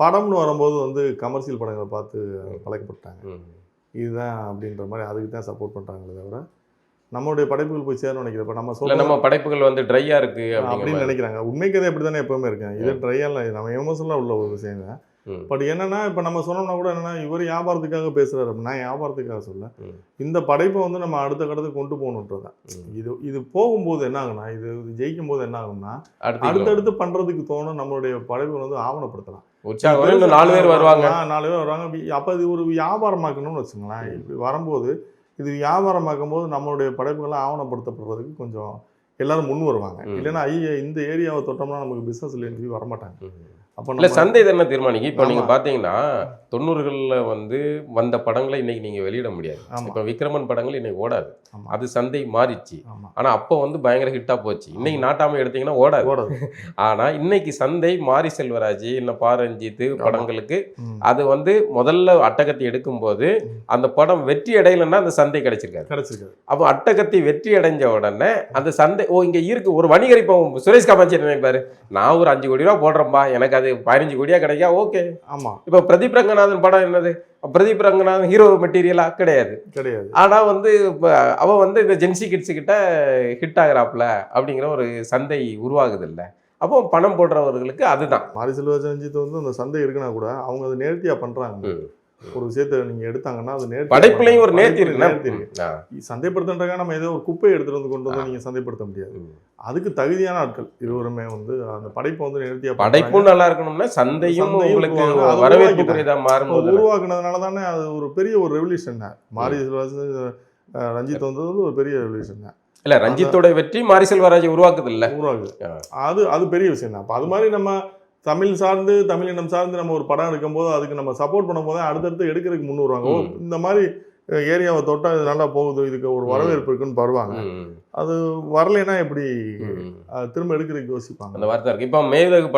படம்னு வரும்போது வந்து கமர்ஷியல் படங்களை பார்த்து பழக்கப்பட்டாங்க. இதுதான் அப்படின்ற மாதிரி அதுக்கு தான் சப்போர்ட் பண்ணுறாங்களே தவிர நம்மளுடைய படைப்புகள் போய் சேரணும்னு நினைக்கிறேன் இப்போ நம்ம இல்ல சொல்ல நம்ம படைப்புகள் வந்து ட்ரையா இருக்கு அப்படிங்கிற அப்படின்னு. நினைக்கிறாங்க உண்மை கதை அப்படி தானே எப்பவுமே இருக்கேன் இது ட்ரையெல்லாம் நம்ம எமோஷனலாக உள்ள ஒரு விஷயம் தான். பட் என்னன்னா இப்போ நம்ம சொன்னோம்னா கூட என்னன்னா இவர் வியாபாரத்துக்காக பேசுறாரு. நான் வியாபாரத்துக்காக சொல்ல. இந்த படைப்பை வந்து நம்ம அடுத்த கடத்துக்கு கொண்டு போகணுன்றதான். இது இது போகும்போது என்ன ஆகும்னா இது ஜெயிக்கும் போது என்ன ஆகும்னா அடுத்தடுத்து பண்றதுக்கு தோணும் நம்மளுடைய படைப்புகள் வந்து ஆவணப்படுத்தலாம். நாலு பேர் வருவாங்க. நாலு பேர் வருவாங்க. அப்ப இது ஒரு வியாபாரமாக்கணும்னு வச்சுங்களேன் இப்படி வரும்போது இது வியாபாரமாக்கும் போது நம்மளுடைய படைப்புகளை ஆவணப்படுத்தப்படுறதுக்கு கொஞ்சம் எல்லாரும் முன் வருவாங்க. இல்லைன்னா ஐயா இந்த ஏரியாவை தொட்டோம்னா நமக்கு பிசினஸ் இல்லைன்னு சொல்லி வரமாட்டாங்க. அப்போ இல்ல சந்தை தானே தீர்மானிக்கும் இப்போ நீங்க ஆமா. பாத்தீங்கன்னா தொண்ணூறுகள்ல வந்து வந்த படங்களை இன்னைக்கு நீங்க வெளியிட முடியாது. இப்ப விக்ரமன் படங்கள் இன்னைக்கு ஓடாது. அது சந்தை மாறிச்சு ஆமா. ஆனா அப்போ வந்து பயங்கர ஹிட்டா போச்சு. இன்னைக்கு நாட்டாமை எடுத்தீங்கன்னா ஓடாது. ஓடாது. ஆனா இன்னைக்கு சந்தை மாரி செல்வராஜ் இன்னும் பாரஞ்சித்து படங்களுக்கு. அது வந்து முதல்ல அட்டகத்தி எடுக்கும்போது அந்த படம் வெற்றி அடையலைன்னா அந்த சந்தை கிடைச்சிருக்காது. கிடைச்சிருக்காது. அப்போ அட்டகத்தி வெற்றி அடைஞ்ச உடனே அந்த சந்தை ஓ இங்க இருக்கு. ஒரு வணிகர் இப்போ சுரேஷ் காமாட்சி நினைப்பாரு நான் ஒரு அஞ்சு கோடி ரூபா போடுறேன்பா. எனக்கு அது பதினஞ்சு கோடியா கிடைக்கா? ஓகே. ஆமா. இப்போ பிரதீப் ரங்கநாதன் படம் என்னது? பிரதீப் ரங்கநாதன் ஹீரோ மெட்டீரியலா கிடையாது. கிடையாது. ஆனா வந்து இப்ப அவ வந்து இந்த ஜென்சி கிட்ஸ் கிட்ட ஹிட் ஆகுறாப்ல அப்படிங்கிற ஒரு சந்தை உருவாகுது இல்ல அப்போ பணம் போடுறவர்களுக்கு அதுதான். மாரி ரஞ்சித் வந்து அந்த சந்தை இருக்குன்னா கூட அவங்க அதை நேர்த்தியா பண்றாங்க. ம். ஒரு விஷயத்தை நீங்க எடுத்தாங்கன்னா அது நேர்த்தி படைப்புலையும் ஒரு நேர்த்தி இருக்கு. நம்ம ஏதோ ஒரு குப்பையை எடுத்துட்டு வந்து கொண்டு வந்து நீங்க சந்தைப்படுத்த முடியாது. அதுக்கு தகுதியான ஆட்கள் இருவருமே வந்து அந்த படைப்பை வந்து நேர்த்தியா பண்றாங்க. படைப்பும் நல்லா இருக்கணும்னா சந்தையும் உங்களுக்கு வரவேற்புக்குரியதா உருவாக்குனதுனால தானே அது ஒரு பெரிய ஒரு ரெவல்யூஷன் மாரி ரஞ்சித் வந்தது வந்து ஒரு பெரிய ரெவல்யூஷன் இல்ல ரஞ்சித்தோட வெற்றி மாரி செல்வராஜ் உருவாக்குது இல்ல? உருவாகுது ஆ. அது அது பெரிய விஷயம் தான். அப்போ அது மாதிரி நம்ம தமிழ் சார்ந்து தமிழினம் சார்ந்து நம்ம ஒரு படம் எடுக்கும்போது அதுக்கு நம்ம சப்போர்ட் பண்ணும்போது அடுத்தடுத்து எடுக்கிறதுக்கு முன் வருவாங்க ஓ, ம். இந்த மாதிரி ஏரியாவை தொட்டா இது நல்லா போகுது இதுக்கு ஒரு வரவேற்பு இருக்குன்னு வருவாங்க. ம். அது வரலைன்னா எப்படி திரும்ப எடுக்கிறதுக்கு யோசிப்பாங்க. அந்த வார்த்தை இருக்கு. இப்போ மேதகு